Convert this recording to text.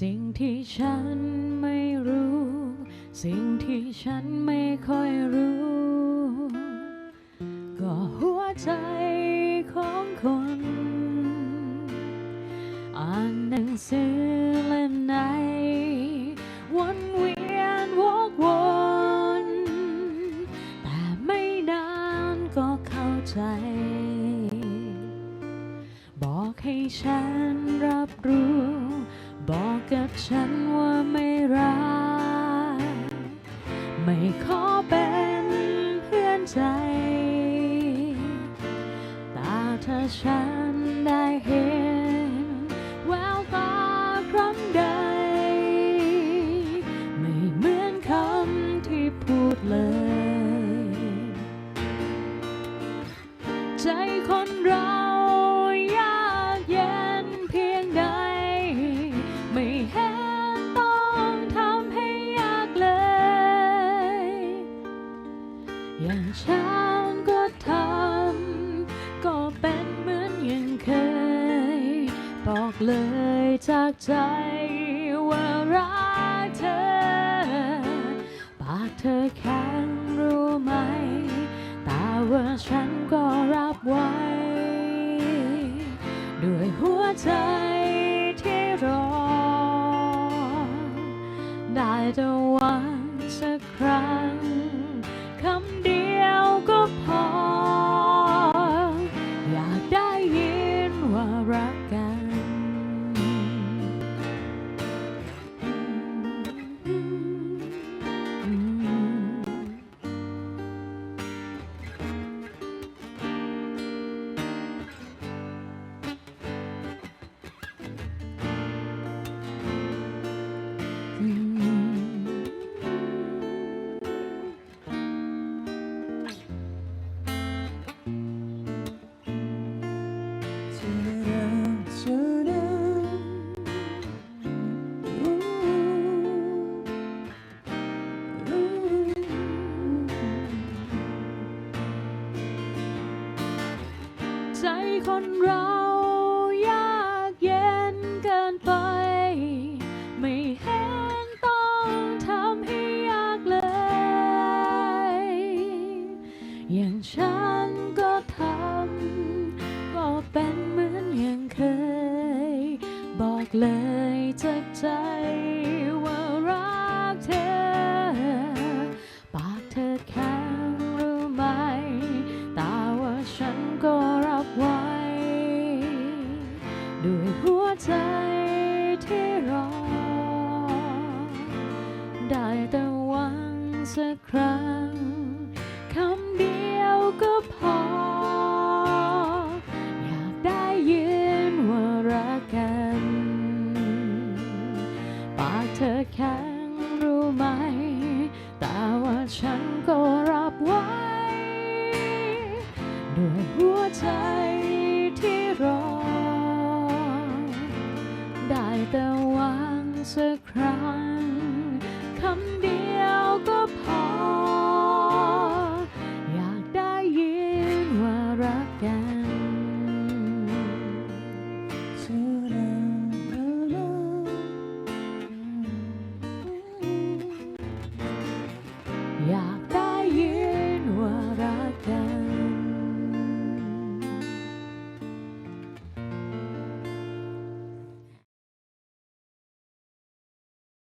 สิ่งที่ฉันไม่รู้ สิ่งที่ฉันไม่ค่อยรู้ บอกให้ฉันรับรู้ บอกกับฉันว่าไม่รัก ไม่ขอเป็นเพื่อนใจแต่ถ้าฉันได้เห็น อย่างฉันก็ทำ ก็เป็นเหมือนอย่างเคย บอกเลยจากใจว่ารักเธอ ปากเธอแข็งรู้ไหม แต่ว่าฉันก็รับไว้ ใจคนเรายากเย็นเกินไป ไม่เห็นต้องทำให้ยากเลย อย่างฉันก็ทำก็เป็นเหมือนอย่างเคย บอกเลยจากใจ สักครั้งคำเดียวก็พอ อยากได้ยินว่ารักกัน ปากเธอแข็งรู้ไหม แต่ว่าฉันก็รับไว้ ด้วยหัวใจที่รอ ได้แต่หวังสักครั้งคำ